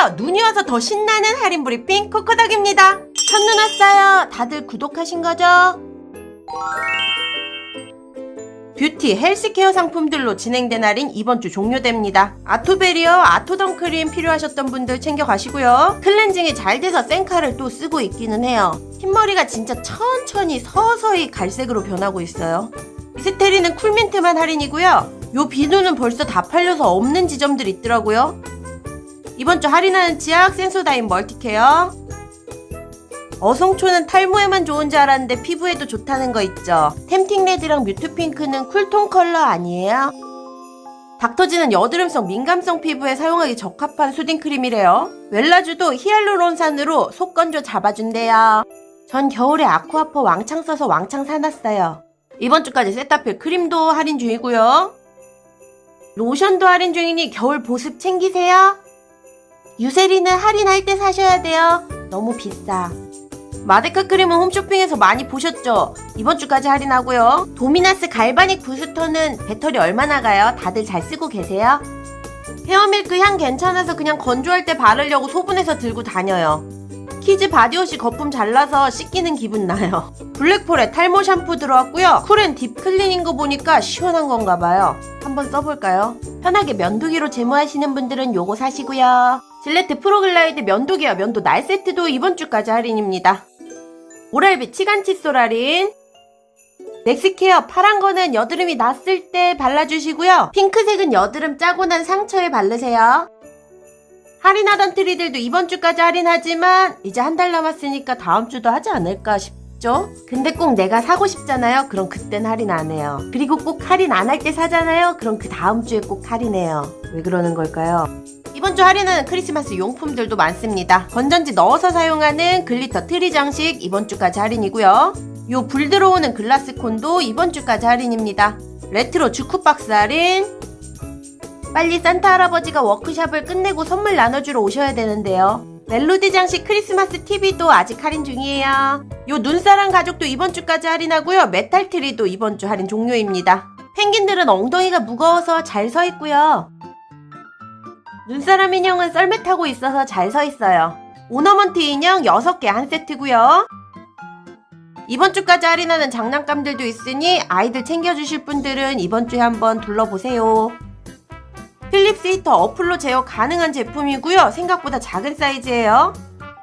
안녕하세요. 눈이 와서 더 신나는 할인 브리핑 코코덕입니다. 첫눈 왔어요. 다들 구독하신 거죠? 뷰티, 헬스케어 상품들로 진행된 할인 이번 주 종료됩니다. 아토베리어, 아토덩크림 필요하셨던 분들 챙겨가시고요. 클렌징이 잘 돼서 생카를 또 쓰고 있기는 해요. 흰머리가 진짜 천천히 서서히 갈색으로 변하고 있어요. 미스테리는 쿨민트만 할인이고요. 요 비누는 벌써 다 팔려서 없는 지점들 있더라고요. 이번 주 할인하는 치약 센소다인 멀티케어. 어성초는 탈모에만 좋은 줄 알았는데 피부에도 좋다는 거 있죠. 템팅 레드랑 뮤트 핑크는 쿨톤 컬러 아니에요? 닥터지는 여드름성 민감성 피부에 사용하기 적합한 수딩 크림이래요. 웰라주도 히알루론산으로 속 건조 잡아준대요. 전 겨울에 아쿠아퍼 왕창 써서 왕창 사놨어요. 이번 주까지 세타필 크림도 할인 중이고요. 로션도 할인 중이니 겨울 보습 챙기세요. 유세리는 할인할 때 사셔야 돼요. 너무 비싸. 마데카 크림은 홈쇼핑에서 많이 보셨죠? 이번 주까지 할인하고요. 도미나스 갈바닉 부스터는 배터리 얼마나 가요? 다들 잘 쓰고 계세요? 헤어밀크 향 괜찮아서 그냥 건조할 때 바르려고 소분해서 들고 다녀요. 키즈 바디워시 거품 잘라서 씻기는 기분 나요. 블랙폴에 탈모 샴푸 들어왔고요. 쿨앤 딥 클린인 거 보니까 시원한 건가 봐요. 한번 써볼까요? 편하게 면도기로 제모하시는 분들은 요거 사시고요. 질레트 프로글라이드 면도기와 면도 날 세트도 이번 주까지 할인입니다. 오랄비 치간 칫솔 할인. 넥스케어 파란 거는 여드름이 났을 때 발라주시고요. 핑크색은 여드름 짜고 난 상처에 바르세요. 할인하던 트리들도 이번 주까지 할인하지만 이제 한 달 남았으니까 다음 주도 하지 않을까 싶죠? 근데 꼭 내가 사고 싶잖아요. 그럼 그땐 할인 안 해요. 그리고 꼭 할인 안 할 때 사잖아요. 그럼 그 다음 주에 꼭 할인해요. 왜 그러는 걸까요? 이번 주 할인하는 크리스마스 용품들도 많습니다. 건전지 넣어서 사용하는 글리터 트리 장식 이번 주까지 할인이고요. 요 불 들어오는 글라스 콘도 이번 주까지 할인입니다. 레트로 주쿠박스 할인. 빨리 산타 할아버지가 워크샵을 끝내고 선물 나눠주러 오셔야 되는데요. 멜로디 장식 크리스마스 TV도 아직 할인 중이에요. 요 눈사람 가족도 이번 주까지 할인하고요. 메탈 트리도 이번 주 할인 종료입니다. 펭귄들은 엉덩이가 무거워서 잘 서 있고요. 눈사람 인형은 썰매 타고 있어서 잘 서 있어요. 오너먼트 인형 6개 한 세트고요. 이번 주까지 할인하는 장난감들도 있으니 아이들 챙겨주실 분들은 이번 주에 한번 둘러보세요. 필립스 히터 어플로 제어 가능한 제품이고요. 생각보다 작은 사이즈예요.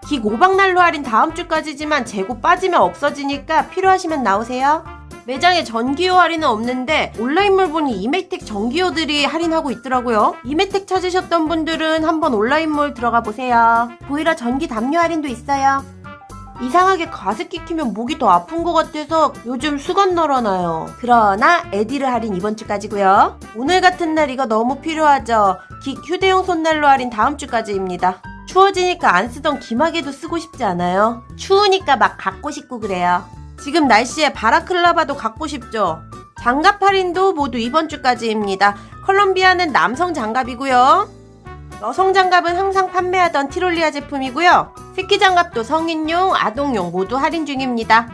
기 5박난로 할인 다음 주까지지만 재고 빠지면 없어지니까 필요하시면 나오세요. 매장에 전기요 할인은 없는데 온라인몰 보니 이메텍 전기요들이 할인하고 있더라고요. 이메텍 찾으셨던 분들은 한번 온라인몰 들어가 보세요. 보이러 전기 담요 할인도 있어요. 이상하게 가습기 키면 목이 더 아픈 것 같아서 요즘 수건 널어놔요. 그러나 에디르 할인 이번 주까지고요. 오늘 같은 날 이거 너무 필요하죠. 긱 휴대용 손난로 할인 다음 주까지입니다. 추워지니까 안 쓰던 기마개도 쓰고 싶지 않아요? 추우니까 막 갖고 싶고 그래요. 지금 날씨에 바라클라바도 갖고 싶죠? 장갑 할인도 모두 이번 주까지입니다. 컬럼비아는 남성 장갑이고요. 여성 장갑은 항상 판매하던 티롤리아 제품이고요. 새끼 장갑도 성인용, 아동용 모두 할인 중입니다.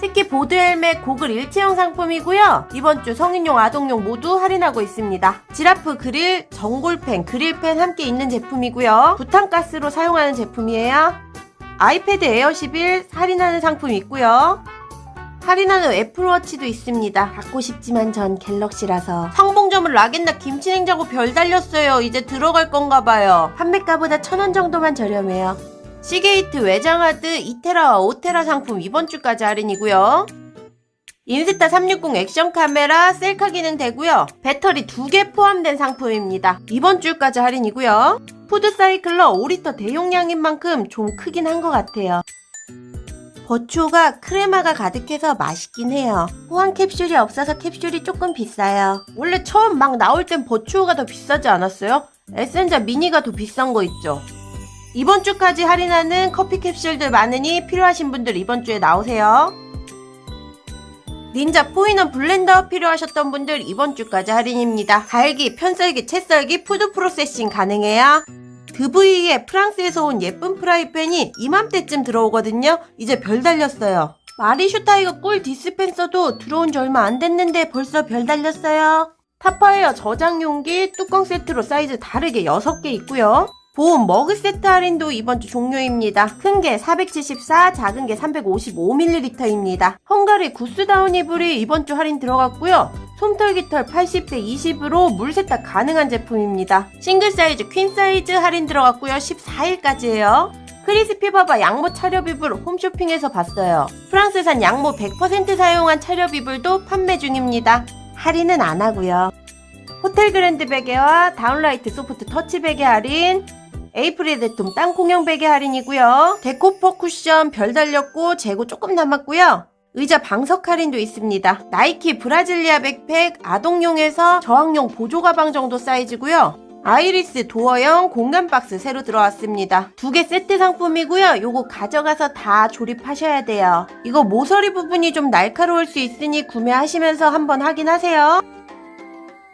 새끼 보드 헬멧 고글 일체형 상품이고요. 이번 주 성인용, 아동용 모두 할인하고 있습니다. 지라프 그릴, 전골팬, 그릴팬 함께 있는 제품이고요. 부탄가스로 사용하는 제품이에요. 아이패드 에어 11 할인하는 상품 있고요. 할인하는 애플워치도 있습니다. 갖고 싶지만 전 갤럭시라서. 성봉점은 라겐나 김치냉장고 별 달렸어요. 이제 들어갈 건가 봐요. 판매가보다 천 원 정도만 저렴해요. 시게이트 외장하드 2테라와 5테라 상품 이번 주까지 할인이고요. 인스타 360 액션 카메라 셀카 기능 되고요. 배터리 2개 포함된 상품입니다. 이번 주까지 할인이고요. 푸드 사이클러 5리터 대용량인 만큼 좀 크긴 한 것 같아요. 버추어가 크레마가 가득해서 맛있긴 해요. 호환 캡슐이 없어서 캡슐이 조금 비싸요. 원래 처음 막 나올 땐 버추어가 더 비싸지 않았어요? 에센자 미니가 더 비싼 거 있죠. 이번 주까지 할인하는 커피 캡슐들 많으니 필요하신 분들 이번 주에 나오세요. 닌자 포이너 블렌더 필요하셨던 분들 이번 주까지 할인입니다. 갈기, 편썰기, 채썰기, 푸드 프로세싱 가능해요. 드브이의 프랑스에서 온 예쁜 프라이팬이 이맘때쯤 들어오거든요. 이제 별 달렸어요. 마리슈 타이거 꿀 디스펜서도 들어온 지 얼마 안 됐는데 벌써 별 달렸어요. 타파웨어 저장 용기 뚜껑 세트로 사이즈 다르게 6개 있고요. 보온 머그 세트 할인도 이번 주 종료입니다. 큰 게 474, 작은 게 355ml입니다. 헝가리 구스다운 이불이 이번 주 할인 들어갔고요. 솜털기털 80대 20으로 물 세탁 가능한 제품입니다. 싱글 사이즈, 퀸 사이즈 할인 들어갔고요. 14일까지예요. 크리스피 바바 양모 차렵 이불 홈쇼핑에서 봤어요. 프랑스산 양모 100% 사용한 차렵 이불도 판매 중입니다. 할인은 안 하고요. 호텔 그랜드 베개와 다운라이트 소프트 터치 베개 할인, 에이프릴 대톰 땅콩형 베개 할인이고요. 데코퍼 쿠션 별 달렸고 재고 조금 남았고요. 의자 방석 할인도 있습니다. 나이키 브라질리아 백팩 아동용에서 저학용 보조 가방 정도 사이즈고요. 아이리스 도어형 공간 박스 새로 들어왔습니다. 두 개 세트 상품이고요. 요거 가져가서 다 조립하셔야 돼요. 이거 모서리 부분이 좀 날카로울 수 있으니 구매하시면서 한번 확인하세요.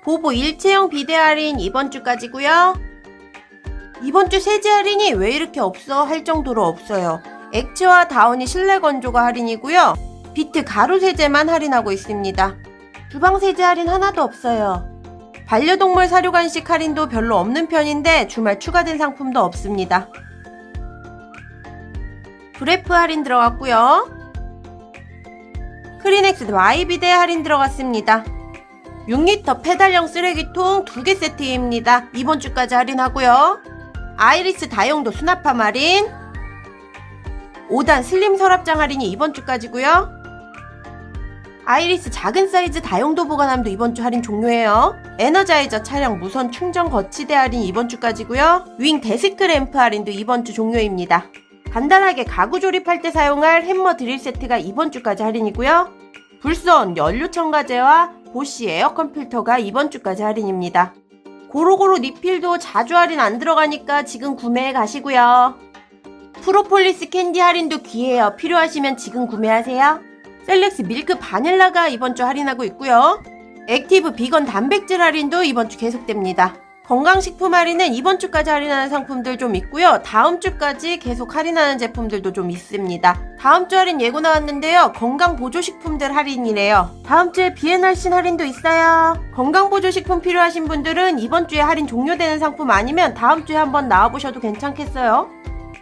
보보 일체형 비대 할인 이번 주까지고요. 이번 주 세제 할인이 왜 이렇게 없어 할 정도로 없어요. 액체와 다운이 실내 건조가 할인이고요. 비트 가루 세제만 할인하고 있습니다. 주방 세제 할인 하나도 없어요. 반려동물 사료 간식 할인도 별로 없는 편인데 주말 추가된 상품도 없습니다. 브레프 할인 들어갔고요. 크리넥스 마이비데 할인 들어갔습니다. 6리터 페달형 쓰레기통 2개 세트입니다. 이번 주까지 할인하고요. 아이리스 다용도 수납함 할인 5단 슬림 서랍장 할인이 이번 주까지고요. 아이리스 작은 사이즈 다용도 보관함도 이번 주 할인 종료해요. 에너자이저 차량 무선 충전 거치대 할인 이번 주까지고요. 윙 데스크 램프 할인도 이번 주 종료입니다. 간단하게 가구 조립할 때 사용할 햄머 드릴 세트가 이번 주까지 할인이고요. 불선 연료 첨가제와 보쉬 에어컨 필터가 이번 주까지 할인입니다. 고로고로 리필도 자주 할인 안 들어가니까 지금 구매해 가시고요. 프로폴리스 캔디 할인도 귀해요. 필요하시면 지금 구매하세요. 셀렉스 밀크 바닐라가 이번 주 할인하고 있고요. 액티브 비건 단백질 할인도 이번 주 계속됩니다. 건강식품 할인은 이번 주까지 할인하는 상품들 좀 있고요. 다음 주까지 계속 할인하는 제품들도 좀 있습니다. 다음 주 할인 예고 나왔는데요. 건강 보조식품들 할인이래요. 다음 주에 비엔할신 할인도 있어요. 건강 보조식품 필요하신 분들은 이번 주에 할인 종료되는 상품 아니면 다음 주에 한번 나와보셔도 괜찮겠어요.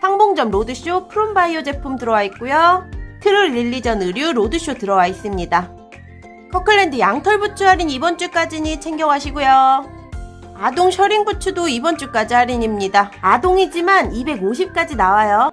상봉점 로드쇼 프롬바이오 제품 들어와 있고요. 트루 릴리전 의류 로드쇼 들어와 있습니다. 커클랜드 양털 부츠 할인 이번 주까지니 챙겨가시고요. 아동 셔링 부츠도 이번 주까지 할인입니다. 아동이지만 250까지 나와요.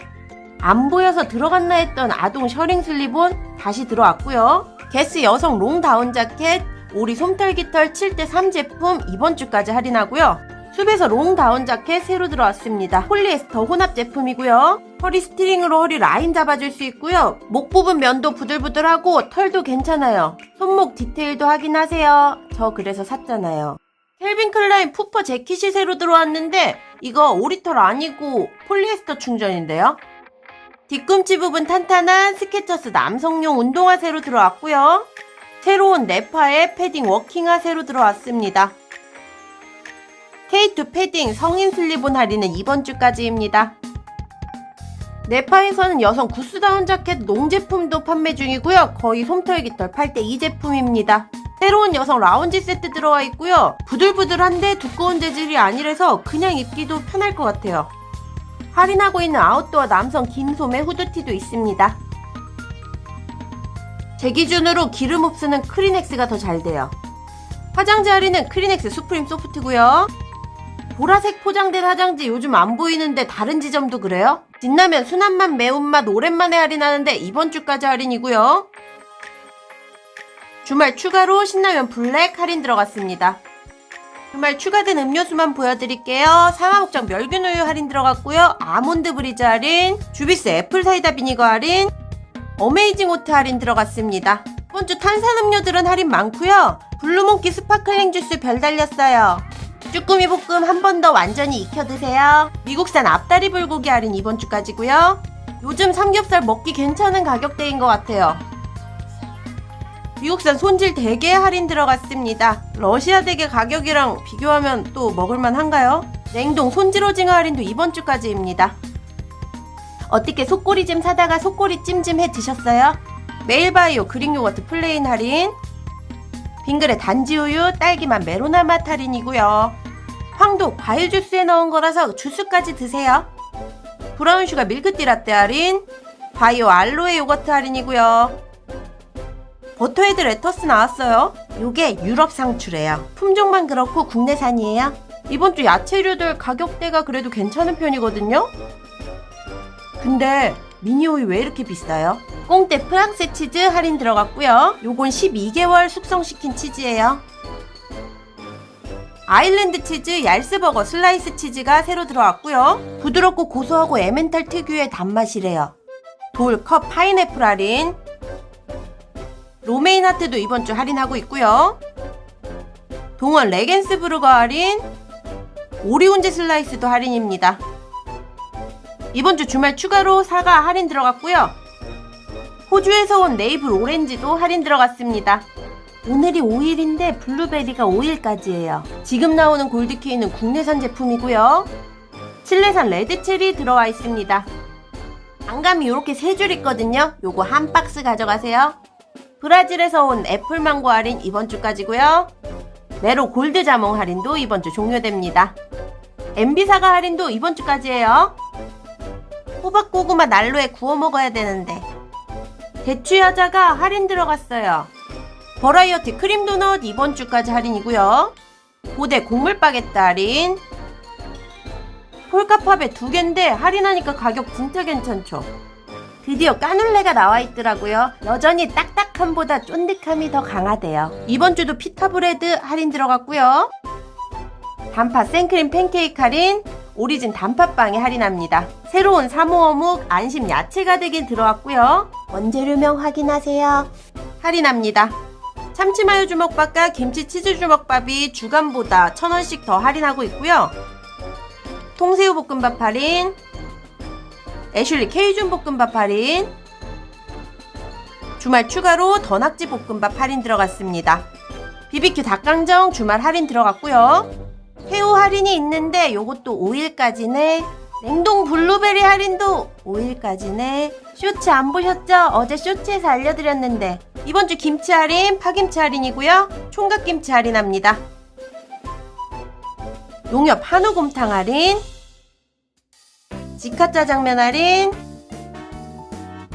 안 보여서 들어갔나 했던 아동 셔링 슬립은 다시 들어왔고요. 게스 여성 롱 다운 자켓, 오리 솜털 깃털 7대3 제품 이번 주까지 할인하고요. 숲에서 롱 다운 자켓 새로 들어왔습니다. 폴리에스터 혼합 제품이고요. 허리 스트링으로 허리 라인 잡아줄 수 있고요. 목 부분 면도 부들부들하고 털도 괜찮아요. 손목 디테일도 확인하세요. 저 그래서 샀잖아요. 켈빈 클라인 푸퍼 재킷이 새로 들어왔는데 이거 오리털 아니고 폴리에스터 충전인데요. 뒤꿈치 부분 탄탄한 스케쳐스 남성용 운동화 새로 들어왔고요. 새로운 네파의 패딩 워킹화 새로 들어왔습니다. K2 패딩 성인 슬리본 할인은 이번 주까지입니다. 네파에서는 여성 구스다운 자켓 농 제품도 판매 중이고요. 거의 솜털 깃털 8대2 제품입니다. 새로운 여성 라운지 세트 들어와 있고요. 부들부들한데 두꺼운 재질이 아니라서 그냥 입기도 편할 것 같아요. 할인하고 있는 아웃도어 남성 긴 소매 후드티도 있습니다. 제 기준으로 기름 흡수는 크리넥스가 더 잘 돼요. 화장지 할인은 크리넥스 수프림 소프트고요. 보라색 포장된 화장지 요즘 안 보이는데 다른 지점도 그래요? 진라면 순한맛 매운맛 오랜만에 할인하는데 이번 주까지 할인이고요. 주말 추가로 신라면 블랙 할인 들어갔습니다. 주말 추가된 음료수만 보여드릴게요. 상하목장 멸균우유 할인 들어갔고요. 아몬드 브리즈 할인, 주비스 애플 사이다 비니거 할인, 어메이징 오트 할인 들어갔습니다. 이번 주 탄산음료들은 할인 많고요. 블루몽키 스파클링 주스 별 달렸어요. 쭈꾸미 볶음 한 번 더 완전히 익혀 드세요. 미국산 앞다리 불고기 할인 이번 주까지고요. 요즘 삼겹살 먹기 괜찮은 가격대인 것 같아요. 미국산 손질 대게 할인 들어갔습니다. 러시아 대게 가격이랑 비교하면 또 먹을만 한가요? 냉동 손질 오징어 할인도 이번 주까지입니다. 어떻게 속꼬리찜 사다가 속꼬리 찜찜 해 드셨어요? 메일바이오 그릭 요거트 플레인 할인 빙그레 단지우유, 딸기맛 메로나 맛 할인이고요. 황도 과일 주스에 넣은 거라서 주스까지 드세요. 브라운 슈가 밀크티 라떼 할인, 바이오 알로에 요거트 할인이고요. 버터헤드 레터스 나왔어요. 요게 유럽 상추래요. 품종만 그렇고 국내산이에요. 이번 주 야채류들 가격대가 그래도 괜찮은 편이거든요. 근데 미니오이 왜 이렇게 비싸요? 꽁떼 프랑스 치즈 할인 들어갔고요. 요건 12개월 숙성시킨 치즈예요. 아일랜드 치즈 얄스버거 슬라이스 치즈가 새로 들어왔고요. 부드럽고 고소하고 에멘탈 특유의 단맛이래요. 돌 컵 파인애플 할인. 로메인 하트도 이번 주 할인하고 있고요. 동원 레겐스 브루거 할인. 오리온제 슬라이스도 할인입니다. 이번 주 주말 추가로 사과 할인 들어갔고요. 호주에서 온 네이블 오렌지도 할인 들어갔습니다. 오늘이 5일인데 블루베리가 5일까지예요. 지금 나오는 골드키위는 국내산 제품이고요. 칠레산 레드체리 들어와 있습니다. 안감이 이렇게 세 줄 있거든요. 요거 한 박스 가져가세요. 브라질에서 온 애플망고 할인 이번 주까지고요. 메로 골드 자몽 할인도 이번 주 종료됩니다. MB 사과 할인도 이번 주까지예요. 호박 고구마 난로에 구워 먹어야 되는데 대추 여자가 할인 들어갔어요. 버라이어티 크림 도넛 이번 주까지 할인이고요. 고대 곡물 바게트 할인. 폴카팝에 두 개인데 할인하니까 가격 진짜 괜찮죠. 드디어 까눌레가 나와 있더라고요. 여전히 딱딱함보다 쫀득함이 더 강하대요. 이번 주도 피타브레드 할인 들어갔고요. 단팥 생크림 팬케이크 할인, 오리진 단팥빵에 할인합니다. 새로운 사모어묵 안심 야채 가득이 들어왔고요. 원재료명 확인하세요. 할인합니다. 참치마요 주먹밥과 김치 치즈 주먹밥이 주간보다 천원씩 더 할인하고 있고요. 통새우 볶음밥 할인, 애슐리 케이준 볶음밥 할인, 주말 추가로 더낙지 볶음밥 할인 들어갔습니다. BBQ 닭강정 주말 할인 들어갔고요. 새우 할인이 있는데 요것도 5일까지네. 냉동 블루베리 할인도 5일까지네. 쇼츠 안 보셨죠? 어제 쇼츠에서 알려드렸는데 이번 주 김치 할인, 파김치 할인이고요. 총각김치 할인합니다. 농협 한우곰탕 할인, 지카 짜장면 할인.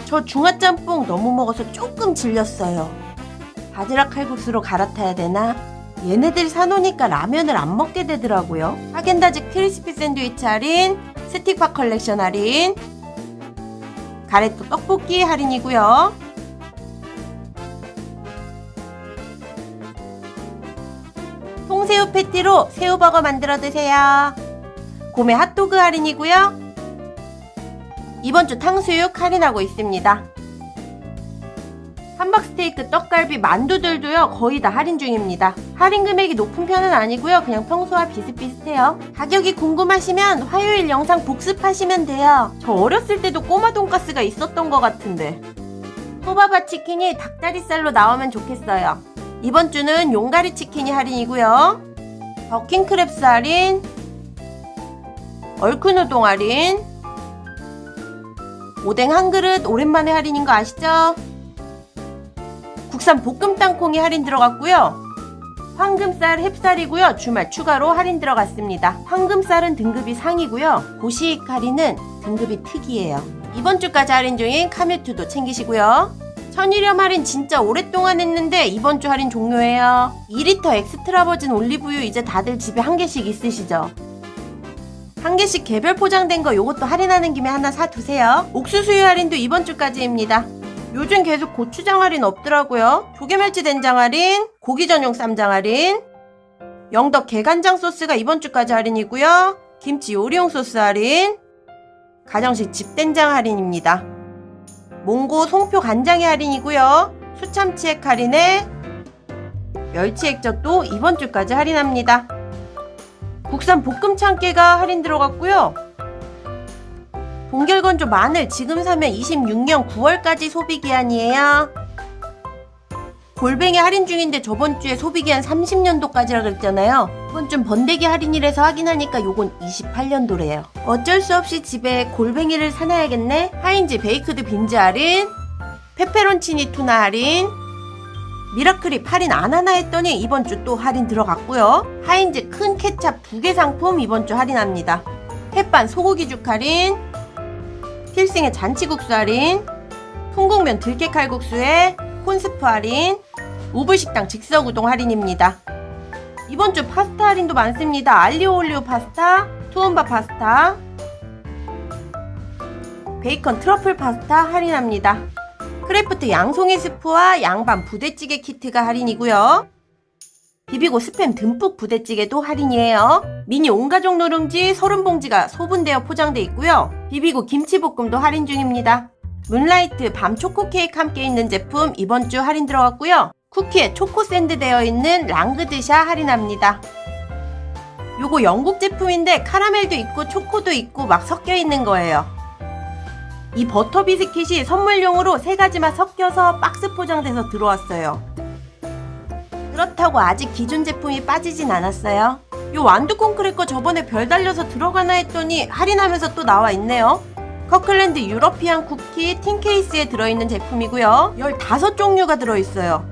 저 중화 짬뽕 너무 먹어서 조금 질렸어요. 바지락 칼국수로 갈아타야 되나? 얘네들 사놓으니까 라면을 안 먹게 되더라고요. 하겐다즈 크리스피 샌드위치 할인, 스틱파 컬렉션 할인, 가래또 떡볶이 할인이고요. 통새우 패티로 새우버거 만들어 드세요. 고메 핫도그 할인이고요. 이번 주 탕수육 할인하고 있습니다. 함박스테이크, 떡갈비, 만두들도요 거의 다 할인 중입니다. 할인 금액이 높은 편은 아니고요 그냥 평소와 비슷비슷해요. 가격이 궁금하시면 화요일 영상 복습하시면 돼요. 저 어렸을 때도 꼬마 돈가스가 있었던 것 같은데. 호바바 치킨이 닭다리살로 나오면 좋겠어요. 이번 주는 용가리 치킨이 할인이고요. 버킹 크랩스 할인, 얼큰 우동 할인, 오뎅 한 그릇 오랜만에 할인인 거 아시죠? 국산 볶음 땅콩이 할인 들어갔고요. 황금쌀 햅쌀이고요. 주말 추가로 할인 들어갔습니다. 황금쌀은 등급이 상이고요. 고시익 할인은 등급이 특이에요. 이번 주까지 할인 중인 카밀투도 챙기시고요. 천일염 할인 진짜 오랫동안 했는데 이번 주 할인 종료해요. 2리터 엑스트라 버진 올리브유 이제 다들 집에 한 개씩 있으시죠? 한 개씩 개별 포장된 거 요것도 할인하는 김에 하나 사두세요. 옥수수유 할인도 이번 주까지입니다. 요즘 계속 고추장 할인 없더라고요. 조개멸치 된장 할인, 고기 전용 쌈장 할인, 영덕 게간장 소스가 이번 주까지 할인이고요. 김치 요리용 소스 할인, 가정식 집된장 할인입니다. 몽고 송표 간장의 할인이고요. 수참치액 할인에 멸치 액젓도 이번 주까지 할인합니다. 국산 볶음 참깨가 할인 들어갔고요. 동결건조 마늘 지금 사면 26년 9월까지 소비기한이에요. 골뱅이 할인 중인데 저번 주에 소비기한 30년도까지라 그랬잖아요. 이번 좀 번데기 할인이라서 확인하니까 요건 28년도래요. 어쩔 수 없이 집에 골뱅이를 사놔야겠네. 하인즈 베이크드 빈즈 할인, 페페론치니 투나 할인, 미라클이 할인 안 하나 했더니 이번 주 또 할인 들어갔고요. 하인즈 큰 케찹 두 개 상품 이번 주 할인합니다. 햇반 소고기죽 할인, 필승의 잔치국수 할인, 풍국면 들깨 칼국수에 콘스프 할인, 우불식당 즉석우동 할인입니다. 이번 주 파스타 할인도 많습니다. 알리오 올리오 파스타, 투움바 파스타, 베이컨 트러플 파스타 할인합니다. 크래프트 양송이 스프와 양반 부대찌개 키트가 할인이고요. 비비고 스팸 듬뿍 부대찌개도 할인이에요. 미니 온가족 누룽지 30봉지가 소분되어 포장돼 있고요. 비비고 김치볶음도 할인 중입니다. 문라이트 밤 초코 케이크 함께 있는 제품 이번 주 할인 들어갔고요. 쿠키에 초코 샌드 되어 있는 랑그드샤 할인합니다. 요거 영국 제품인데 카라멜도 있고 초코도 있고 막 섞여 있는 거예요. 이 버터 비스킷이 선물용으로 세 가지 맛 섞여서 박스 포장돼서 들어왔어요. 그렇다고 아직 기존 제품이 빠지진 않았어요. 요 완두콩 크래커 저번에 별 달려서 들어가나 했더니 할인하면서 또 나와 있네요. 커클랜드 유러피안 쿠키 틴 케이스에 들어있는 제품이고요. 15종류가 들어있어요.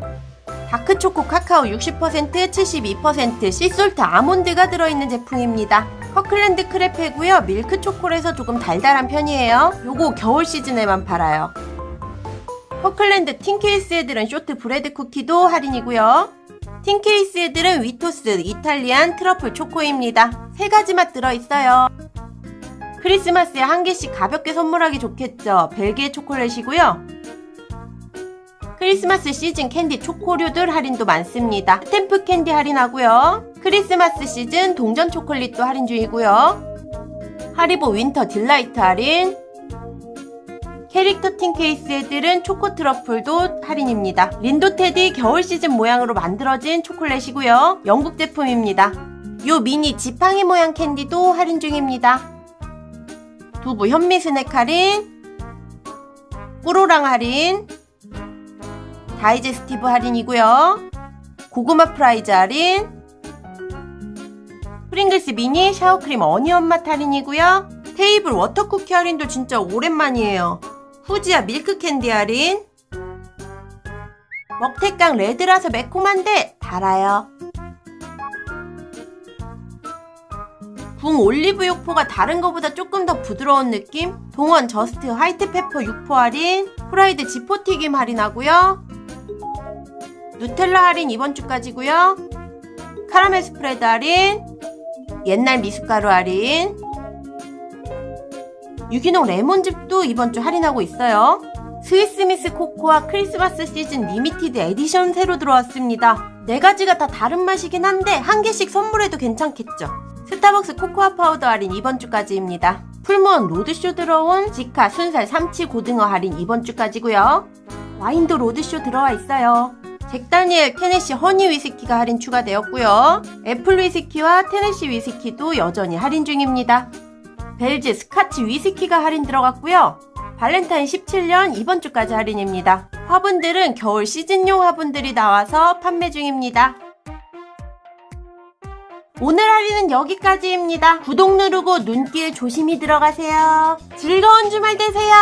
다크초코 카카오 60% 72% 씨솔트 아몬드가 들어있는 제품입니다. 커클랜드 크레페고요. 밀크 초콜에서 조금 달달한 편이에요. 요거 겨울 시즌에만 팔아요. 커클랜드 틴케이스 애들은 쇼트 브레드 쿠키도 할인이고요. 틴케이스 애들은 위토스 이탈리안 트러플 초코입니다. 세 가지 맛 들어있어요. 크리스마스에 한 개씩 가볍게 선물하기 좋겠죠. 벨기에 초콜릿이고요. 크리스마스 시즌 캔디 초코류들 할인도 많습니다. 스탬프 캔디 할인하고요. 크리스마스 시즌 동전 초콜릿도 할인 중이고요. 하리보 윈터 딜라이트 할인. 캐릭터 틴 케이스 애들은 초코 트러플도 할인입니다. 린도 테디 겨울 시즌 모양으로 만들어진 초콜릿이고요. 영국 제품입니다. 요 미니 지팡이 모양 캔디도 할인 중입니다. 두부 현미 스낵 할인. 뽀로랑 할인. 다이제스티브 할인이고요. 고구마 프라이즈 할인. 프링글스 미니 샤워크림 어니언 맛 할인이고요. 테이블 워터쿠키 할인도 진짜 오랜만이에요. 후지야 밀크 캔디 할인. 먹태깡 레드라서 매콤한데 달아요. 궁 올리브 육포가 다른 것보다 조금 더 부드러운 느낌? 동원 저스트 화이트 페퍼 육포 할인. 프라이드 지포 튀김 할인하고요. 누텔라 할인 이번 주까지고요. 카라멜 스프레드 할인. 옛날 미숫가루 할인. 유기농 레몬즙도 이번 주 할인하고 있어요. 스위스미스 코코아 크리스마스 시즌 리미티드 에디션 새로 들어왔습니다. 네 가지가 다 다른 맛이긴 한데 한 개씩 선물해도 괜찮겠죠. 스타벅스 코코아 파우더 할인 이번 주까지입니다. 풀무원 로드쇼 들어온 지카 순살 삼치 고등어 할인 이번 주까지고요. 와인도 로드쇼 들어와 있어요. 잭다니엘 테네시 허니 위스키가 할인 추가되었고요. 애플 위스키와 테네시 위스키도 여전히 할인 중입니다. 벨즈 스카치 위스키가 할인 들어갔고요. 발렌타인 17년 이번 주까지 할인입니다. 화분들은 겨울 시즌용 화분들이 나와서 판매 중입니다. 오늘 할인은 여기까지입니다. 구독 누르고 눈길 조심히 들어가세요. 즐거운 주말 되세요.